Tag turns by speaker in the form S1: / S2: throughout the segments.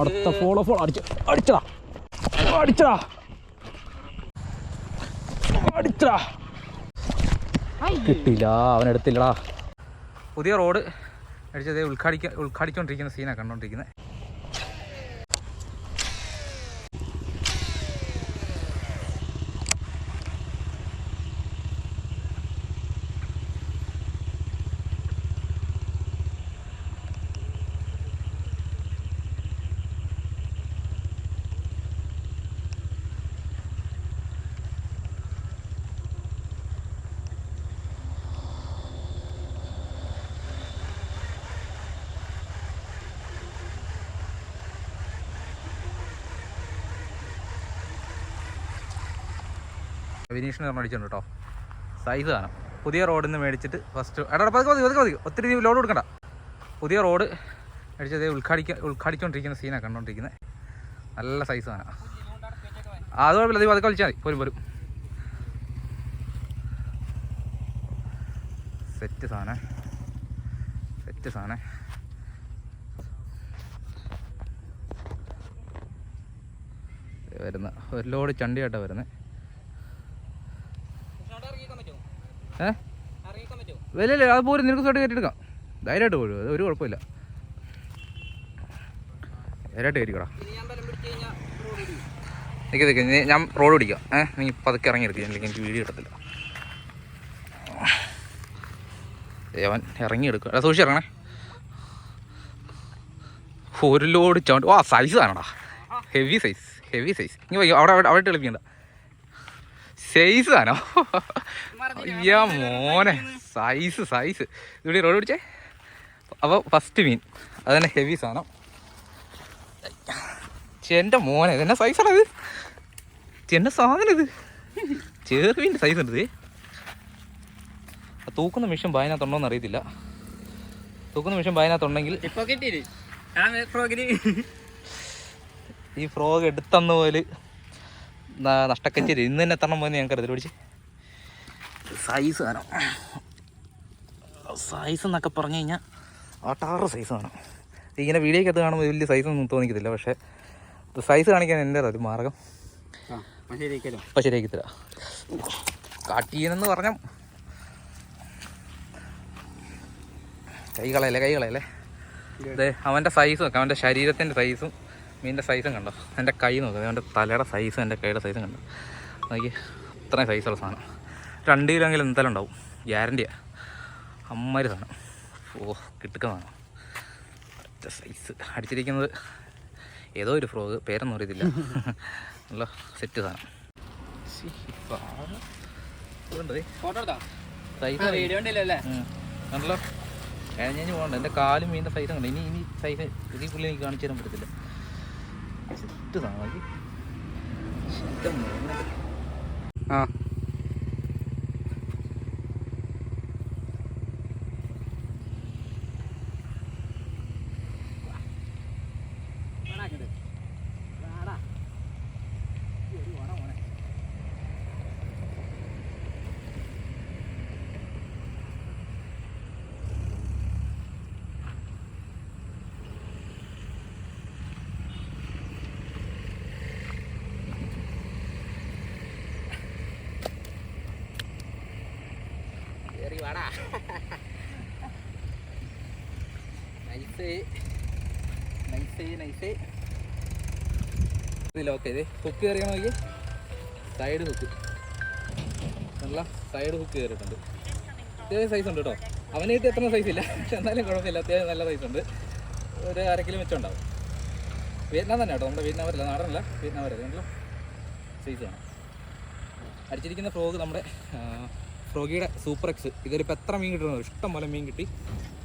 S1: അടുത്ത follow follow അടിച്ച് അടിച്ചടാ. അടിച്ചടാ. അടിച്ചടാ. കിട്ടില്ല അവനെടുത്തില്ലടാ. പുതിയ റോഡ് അടിച്ചത് ഉദ്ഘാടിക്ക ഉദ്ഘാടിച്ചുകൊണ്ടിരിക്കുന്ന സീനാണ് കണ്ടോണ്ടിരിക്കുന്നത് വിനീഷിന് നമ്മൾ അടിച്ചിട്ടുണ്ട് കേട്ടോ. സൈസ് കാണാം. പുതിയ റോഡിൽ നിന്ന് മേടിച്ചിട്ട് ഫസ്റ്റ് എടാ പതുക്കെ മതി പതുക്കെ. മതി ഒത്തിരി ലോഡ് കൊടുക്കണ്ട. പുതിയ റോഡ് മേടിച്ചത് ഉദ്ഘാടിക്ക ഉദ്ഘാടിച്ചുകൊണ്ടിരിക്കുന്ന സീനാണ് കണ്ടുകൊണ്ടിരിക്കുന്നത് നല്ല സൈസ് കാണാം. അത് കുഴപ്പമില്ല നീ പതുക്കെ വിളിച്ചാൽ മതി. പോരും പോരും. സെറ്റ് സാധനം. സെറ്റ് സാധനം. വരുന്ന ഒരു ലോഡ് ചണ്ടിയായിട്ടാണ് വരുന്നത് ഏ? വില ഇല്ല അത് പോരും നിനക്ക് സ്വട്ട് കയറ്റിയെടുക്കാം ധൈര്യമായിട്ട് പോരും അത് ഒരു കുഴപ്പമില്ല. ധൈര്യമായിട്ട് കയറ്റിക്കടാ. നിൽക്കി നിൽക്ക് ഞാൻ റോഡ് പിടിക്കാം. ഏ നീ പതുക്കെ ഇറങ്ങി എടുക്കുക അല്ലെങ്കിൽ എനിക്ക് വീഡിയോ കിട്ടത്തില്ല. അവൻ ഇറങ്ങി എടുക്കുക എടാ സൂക്ഷിച്ച് ഇറങ്ങണേ. ഒരു ലോഡ് ചവിണ്ട് ആ സൈസ് ആണടാ. ഹെവി സൈസ് ഹെവി സൈസ് ഇനി അവിടെ അവിടെ അവിടെ എളുപ്പിക്കണ്ട സൈസ് ആണോ? അയ്യാ മോനെ സൈസ് സൈസ് ഇവിടെ റോഡ് പിടിച്ചേ. അപ്പോൾ ഫസ്റ്റ് മീൻ. അത് തന്നെ ഹെവി സാധനം എന്റെ മോനെ ഇതെന്നെ സൈസാണ് ഇത് ചെന്ന സാധനം ഇത്? ചെറുമീന്റെ സൈസ് ഉണ്ട് ഇത് തൂക്കുന്ന മിഷൻ ബായനകത്തുണ്ടോന്ന് അറിയത്തില്ല. തൂക്കുന്ന മിഷൻ ബായനകത്തുണ്ടെങ്കിൽ ഈ ഫ്രോഗ് എടുത്തന്ന പോലെ നഷ്ടക്കച്ചേരി ഇന്ന് തന്നെ എത്തണം പോയെന്ന് ഞാൻ കരുതൽ പിടിച്ച്. സൈസ് വേണം. സൈസ് എന്നൊക്കെ പറഞ്ഞു കഴിഞ്ഞാൽ ആട്ടാറ് സൈസ് വേണം. ഇങ്ങനെ വീഡിയോക്കകത്ത് കാണുമ്പോൾ വലിയ സൈസ് ഒന്നും തോന്നിക്കത്തില്ല. പക്ഷേ സൈസ് കാണിക്കാൻ എന്റെ ഒരു മാർഗം. ശരിയാക്കി തരാം. കാട്ടീനെന്ന് പറഞ്ഞ കൈകളയല്ലേ കൈകളയല്ലേ അതെ അവന്റെ സൈസും ഒക്കെ അവന്റെ ശരീരത്തിന്റെ സൈസും മീനിന്റെ സൈസും കണ്ടോ? എന്റെ കൈ നോക്കുക അവന്റെ തലയുടെ സൈസും എന്റെ കൈയുടെ സൈസും കണ്ടോ? നോക്കി അത്രയും സൈസുള്ള സാധനം. രണ്ട് കിലോ എങ്കിലും എന്തായാലും ഉണ്ടാവും. ഗ്യാരണ്ടിയാണ് അമ്മര് സാധനം. ഓ കിട്ടുന്നതാണ് ഒറ്റ സൈസ് അടിച്ചിരിക്കുന്നത് ഏതോ ഒരു ഫ്രോഗ് പേരൊന്നും അറിയത്തില്ല. നല്ല സെറ്റ് സാധനം. ആണല്ലോ കഴിഞ്ഞ് പോകണ്ട. എന്റെ കാലും മീന്റെ സൈസ് കണ്ടോ? ഇനി ഇനി സൈസ് ഇതിൽ പുള്ളി എനിക്ക് കാണിച്ചു തരാൻ പറ്റത്തില്ല. സെറ്റ് സാധനം
S2: ആ
S1: കയറി വാടാ നൈസ് നൈസ്. നൈസ് ലോക്ക് ചെയ്ത്. ഹുക്ക് കയറിയാൽ നോക്കി സൈഡ് ഹുക്ക് നല്ല സൈഡ് ഹുക്ക് കയറിയിട്ടുണ്ട്. അത്യാവശ്യം സൈസ് ഉണ്ട് കേട്ടോ. അവനായിട്ട് എത്ര സൈസ് ഇല്ല. പക്ഷെ എന്നാലും കുഴപ്പമില്ല. അത്യാവശ്യം നല്ല സൈസ് ഉണ്ട്. ഒരു അര കിലോ വെച്ചം ഉണ്ടാവും. വിയറ്റ്നാം തന്നെ കേട്ടോ. നമ്മുടെ വിയറ്റ്നാം വരില്ല നാടനല്ല വിയറ്റ്നാം സൈസ് വേണം അടിച്ചിരിക്കുന്ന ഫ്രോഗ് നമ്മുടെ ഫ്രോഗിയുടെ സൂപ്പർ എക്സ്. ഇതിലിപ്പോൾ എത്ര മീൻ കിട്ടുന്നു? ഇഷ്ടം പോലെ മീൻ കിട്ടി.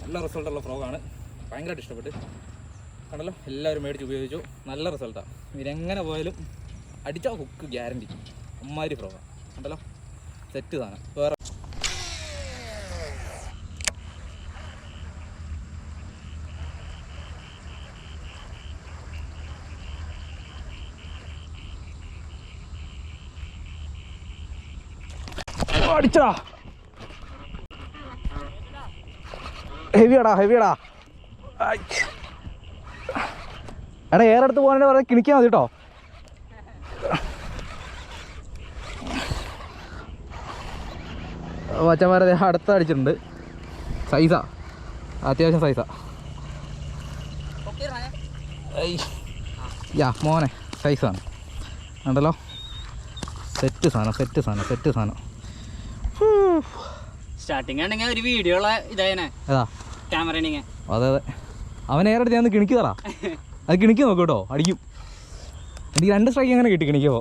S1: നല്ല റിസൾട്ടുള്ള ഫ്രോഗാണ് ഭയങ്കരമായിട്ട് ഇഷ്ടപ്പെട്ട്. കണ്ടല്ലോ? എല്ലാവരും മേടിച്ച് ഉപയോഗിച്ചു. നല്ല റിസൾട്ടാണ് ഇതിനെങ്ങനെ പോയാലും അടിച്ചാൽ ഹുക്ക് ഗ്യാരണ്ടി അമ്മാതിരി ഫ്രോഗാണ് കണ്ടല്ലോ? സെറ്റ് സാധനം. വേറെ അടിച്ചടാ. ഹെവിയാടാ ഹെവിയാടാ. എടാ ഏറെ അടുത്ത് പോകാനെ പറയാൻ കിണിക്കാൻ മതി കേട്ടോ മച്ചന്മാരെ അടുത്ത അടിച്ചിട്ടുണ്ട്. സൈസാ. അത്യാവശ്യം സൈസാ. യാ മോനെ സൈസാണ്. ഉണ്ടല്ലോ സെറ്റ് സാധനം സെറ്റ് സാധനം സെറ്റ് സാധനം.
S2: സ്റ്റാർട്ടിങ് ആണെങ്കിൽ ഒരു വീഡിയോ ഉള്ള ഇതായനെ. ക്യാമറ
S1: അതെ അതെ. അവൻ ഏറെ ഞാൻ കിണിക്ക് തറാ അത് കിണിക്ക് നോക്കും കേട്ടോ. അടിക്കും. എനിക്ക് രണ്ട് സ്ട്രൈക്ക് അങ്ങനെ കിട്ടി കിണിക്കോ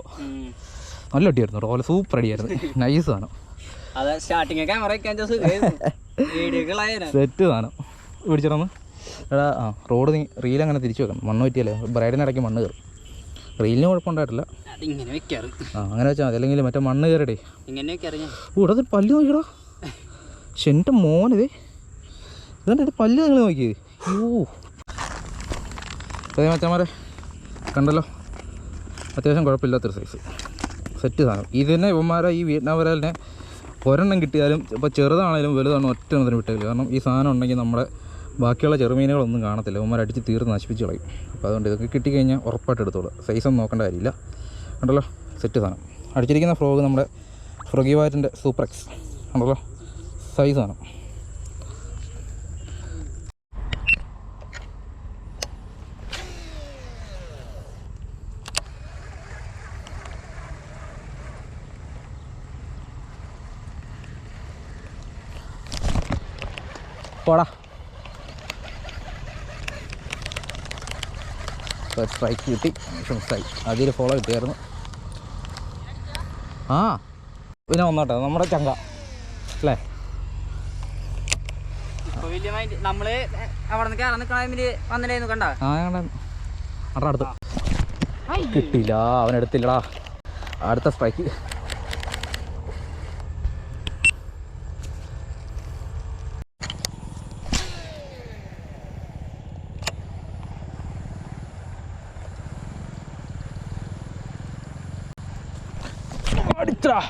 S1: നല്ല അടിയായിരുന്നു കേട്ടോ. സൂപ്പർ അടിയായിരുന്നു. നൈസ്
S2: ആണ്
S1: സെറ്റ് സാധനം. പിടിച്ചിടന്ന് എടാ ആ റോഡ് നീ റീൽ അങ്ങനെ തിരിച്ചു വെക്കണം? മണ്ണ് പറ്റിയല്ലേ? ബ്രൈഡിന് ഇടയ്ക്ക് മണ്ണ് കയറും. റീലിന് കുഴപ്പമുണ്ടായിട്ടില്ല. ആ അങ്ങനെ വെച്ചാൽ മതി. അല്ലെങ്കിൽ മറ്റേ മണ്ണ് കയറടേ ഇവിടെ പല്ല് നോക്കിയടാ. പക്ഷെ എന്റെ മോനത് ഇതെന്റെ എന്റെ പല്ല് നിങ്ങൾ നോക്കിയത് അയ്യോ അതേ മച്ചന്മാരെ കണ്ടല്ലോ. അത്യാവശ്യം കുഴപ്പമില്ലാത്തൊരു സൈസ് സെറ്റ് സാധനം. ഇതിനെ ഇവന്മാരെ ഈ വിയറ്റ്നാം വരാലിനെ ഒരെണ്ണം കിട്ടിയാലും ഇപ്പോൾ ചെറുതാണേലും വലുതാണോ ഒറ്റ ഒന്നും വിട്ടില്ല കാരണം ഈ സാധനം ഉണ്ടെങ്കിൽ നമ്മുടെ ബാക്കിയുള്ള ചെറുമീനുകളൊന്നും കാണത്തില്ല. ഇവന്മാർ അടിച്ച് തീർന്ന് നശിപ്പിച്ച് കളയും. അപ്പോൾ അതുകൊണ്ട് ഇതൊക്കെ കിട്ടിക്കഴിഞ്ഞാൽ ഉറപ്പായിട്ട് എടുത്തോളൂ സൈസൊന്നും നോക്കേണ്ട കാര്യമില്ല. കണ്ടല്ലോ? സെറ്റ് സാധനം. അടിച്ചിരിക്കുന്ന ഫ്രോഗ് നമ്മുടെ ഫ്രൊഗി സൂപ്രക്സ് ഉണ്ടല്ലോ സൈസ് സാധനം പോടാ സ്ട്രൈക്ക് കിട്ടി. സ്ട്രൈക്ക് അതിൽ ഫോളോ കിട്ടിയായിരുന്നു. ആ. പിന്നെ ഒന്നോട്ടെ നമ്മുടെ ചങ്ക. അല്ലേ? കിട്ടിയില്ല അവൻ എടുത്തില്ലടാ. അടുത്ത സ്ട്രൈക്ക് അടിച്ചടാ.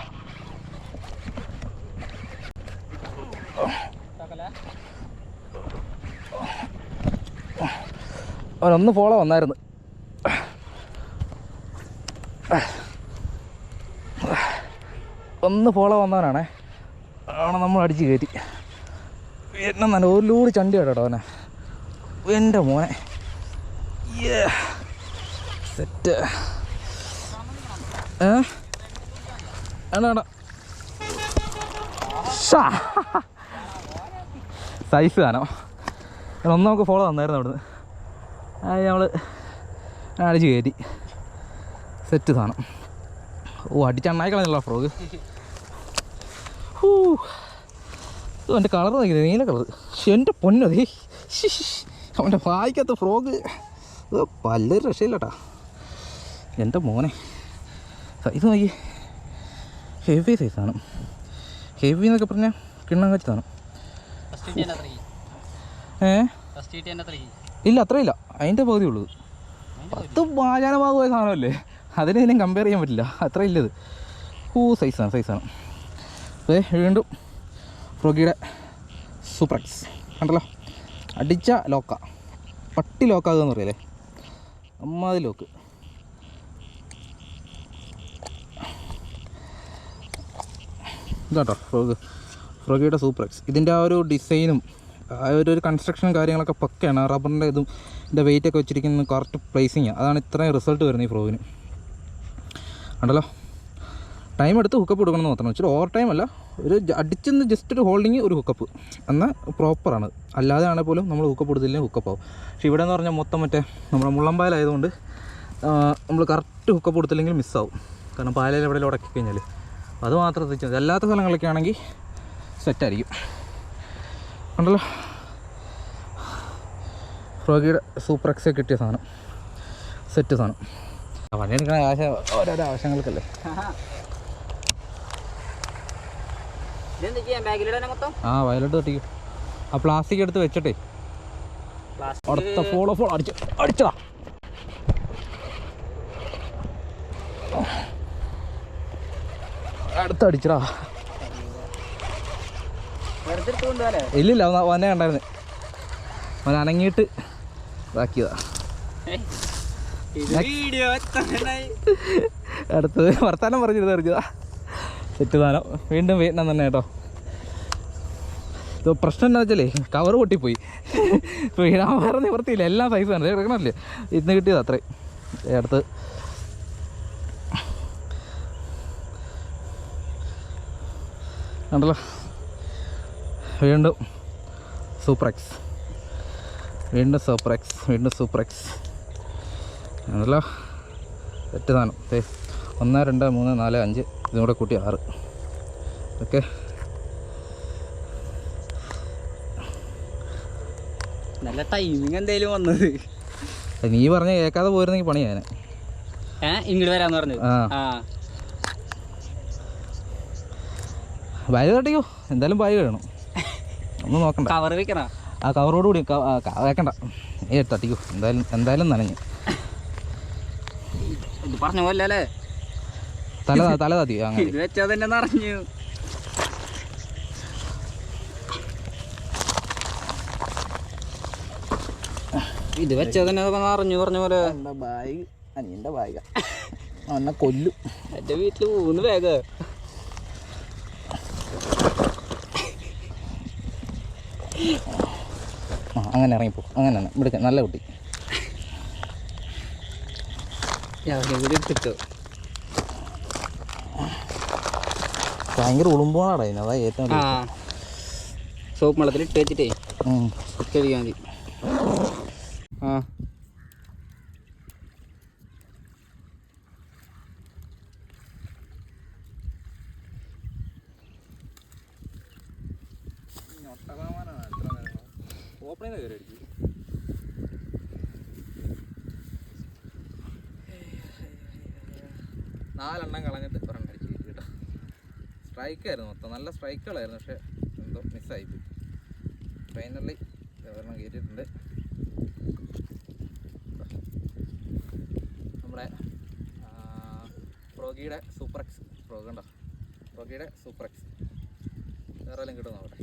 S1: അവനൊന്ന് ഫോളോ വന്നായിരുന്നു. ഒന്ന് ഫോളോ വന്നവനാണേ. ആണ് നമ്മൾ അടിച്ച് കയറ്റി. എന്നെ നല്ല ഒരു ലോഡ് ചണ്ടി കേട്ടോ അവനെ. എന്റെ മോനെ. സെറ്റ്. ഏ? സൈസ് കാണോ ഒന്ന് നമുക്ക് ഫോളോ തന്നായിരുന്നു അവിടുന്ന്. അത് നമ്മൾ അടിച്ച് കയറ്റി. സെറ്റ് സാധനം. ഓ അടിച്ചണ്ണായി കളഞ്ഞല്ലോ ഫ്രോഗ് ഓ എന്റെ കളർ നോക്കിയത് നീല കളർ പക്ഷെ എന്റെ പൊന്നതേ അവന്റെ വായിക്കാത്ത ഫ്രോഗ് ഓ പല്ലൊരു രക്ഷയില്ലട്ടാ. എന്റെ മോനെ. സൈസ് നോക്കി ഹെവി സൈസ് സാധനം. ഹെവി എന്നൊക്കെ പറഞ്ഞാൽ കിണ്ണം കച്ചി സാധനം. ഏ? ഇല്ല അത്രയില്ല. അതിന്റെ പകുതി ഉള്ളൂ. പത്ത് വാചാനമാകുമായ സാധനമല്ലേ? അതിനെ ഇതിനെ കമ്പയർ ചെയ്യാൻ പറ്റില്ല. അത്ര ഇല്ലത് ഓ സൈസാണ് സൈസാണ് അതെ വീണ്ടും ഫ്രോഗിയുടെ സൂപ്രക്സ് കണ്ടല്ലോ? അടിച്ച ലോക്ക. പട്ടി ലോക്കാകുമെന്ന് പറയല്ലേ? അമ്മാതി ലോക്ക്. ഇതാട്ടോ ഫ്രോഗ് ഫ്രോഗിയുടെ സൂപ്രക്സ് ഇതിന്റെ ആ ഒരു ഡിസൈനും ഒരു ഒരു കൺസ്ട്രക്ഷൻ കാര്യങ്ങളൊക്കെ പക്കയാണ്. റബ്ബറിന്റെ ഇതും ഇതിന്റെ വെയിറ്റ് ഒക്കെ വെച്ചിരിക്കുന്ന കറക്റ്റ് പ്ലേസിങ് അതാണ് ഇത്രയും റിസൾട്ട് വരുന്നത് ഈ ഫ്രോവിന് ഉണ്ടല്ലോ ടൈം എടുത്ത് ഹുക്കപ്പ് കൊടുക്കണമെന്ന് മാത്രം. വെച്ചാൽ ഓവർ ടൈം അല്ല. ഒരു അടിച്ചെന്ന് ജസ്റ്റ് ഒരു ഹോൾഡിങ് ഒരു ഹുക്കപ്പ് എന്നാൽ പ്രോപ്പറാണ് അല്ലാതെ ആണെങ്കിൽ പോലും നമ്മൾ ഹുക്കപ്പ് കൊടുത്തില്ലെങ്കിൽ ഹുക്കപ്പ് ആവും. പക്ഷേ ഇവിടെ എന്ന് പറഞ്ഞാൽ മൊത്തം മറ്റേ നമ്മുടെ മുള്ളമ്പായലായതുകൊണ്ട് നമ്മൾ കറക്റ്റ് ഹുക്കപ്പ് കൊടുത്തില്ലെങ്കിൽ മിസ്സാവും കാരണം പാലയിൽ എവിടെയെങ്കിലും ഉടക്കി കഴിഞ്ഞാൽ അത് മാത്രം മതി. അല്ലാത്ത സ്ഥലങ്ങളൊക്കെ ആണെങ്കിൽ സെറ്റായിരിക്കും ഉണ്ടല്ലോ. ഫ്രോഗിയുടെ സൂപ്പർ എക്സേ കിട്ടിയ സാധനം. സെറ്റ് സാധനം. ആ പണിയെടുക്കുന്ന ആശ ഓരോരോ ആവശ്യങ്ങൾക്കല്ലേ? ആ വയലോട്ട് തട്ടിക്കും ആ പ്ലാസ്റ്റിക് എടുത്ത് വെച്ചിട്ടേ. അടുത്ത ഫോളോ ഫോളോ അടിച്ചു അടിച്ചതാ അടുത്ത് അടിച്ചടാ
S2: വെറുതെ എടുത്ത് കൊണ്ടുപോകാല്ലേ
S1: ഇല്ലില്ല വന്നെ കണ്ടായിരുന്നു. അവൻ അനങ്ങിയിട്ട് ഇതാക്കിയതാ. അടുത്തത് വർത്താനം പറഞ്ഞിരുന്നു അറിഞ്ഞതാ സെറ്റ് സാധനം വീണ്ടും വിയറ്റ്നാം തന്നെ കേട്ടോ. ഇത് പ്രശ്നം എന്താ വെച്ചാലേ കവർ പൊട്ടിപ്പോയി. വീഴാൻ വേറെ നിവർത്തിയില്ല എല്ലാ സൈസാണ് കിടക്കണമല്ലേ ഇന്ന് കിട്ടിയത് അത്രേ. അടുത്ത് കണ്ടല്ലോ? വീണ്ടും സൂപ്പർ എക്സ്. വീണ്ടും സൂപ്പർ എക്സ് വീണ്ടും സൂപ്പർ എക്സ്. ആണല്ലോ. എട്ട് സാധനം. ദേ ഒന്ന് രണ്ട് മൂന്ന് നാല് അഞ്ച്. ഇതും കൂടെ കൂട്ടി ആറ്. ഓക്കെ.
S2: നല്ല ടൈമിങ് എന്തേലും വന്നത്.
S1: നീ പറഞ്ഞ കേൾക്കാതെ പോയിരുന്നെങ്കിൽ പണി ഞാൻ.
S2: ഇങ്ങോട്ട് വരാന്ന് പറഞ്ഞത്.
S1: ബാഗ് തട്ടിക്കോ. എന്തായാലും ബാഗ് വേണം. ഒന്നും നോക്കണ്ട.
S2: കവർ വെക്കണ?
S1: ആ കവറോട് കൂടി വെക്കണ്ട. ഏ തട്ടിക്കോ എന്തായാലും എന്തായാലും നനഞ്ഞു
S2: ഇത് പറഞ്ഞ പോലെ അല്ലേ?
S1: തല തല തതി അങ്ങനെ.
S2: ഇത് വെച്ചാ തന്നെ നിറഞ്ഞു. ഇത് വെച്ചാ തന്നെ നിറഞ്ഞു പറഞ്ഞ പോലെ.
S1: ബാഗ്. അനിയന്റെ ബാഗ്. എന്നെ കൊല്ലും.
S2: എന്റെ വീട്ടിൽ മൂന്ന് ബാഗ്
S1: ആ അങ്ങനെ ഇറങ്ങിപ്പോ. അങ്ങനെ തന്നെ. ഇവിടെ നല്ല കുട്ടി. ഭയങ്കര ഉളുമ്പോണാടാ ഇതിന്. അതാ ഏറ്റവും
S2: സോപ്പ് വെള്ളത്തിൽ ഇട്ട് വെച്ചിട്ടേ. കഴുകിയാൽ മതി. ആ.
S1: നാലെണ്ണം കളഞ്ഞിട്ട് ഒരെണ്ണം അടിച്ച് കയറ്റി കേട്ടോ. സ്ട്രൈക്കായിരുന്നു മൊത്തം. നല്ല സ്ട്രൈക്കുകളായിരുന്നു പക്ഷേ എന്തോ മിസ്സായിപ്പോയി ഫൈനലി ഒരെണ്ണം കയറ്റിയിട്ടുണ്ട് നമ്മുടെ പ്രോഗിയുടെ സൂപ്പർ എക്സ് ഫ്രോഗ് ഉണ്ടോ? ഫ്രോഗിയുടെ സൂപ്പർ എക്സ് വേറെ എല്ലാം കിട്ടുന്നു അവിടെ?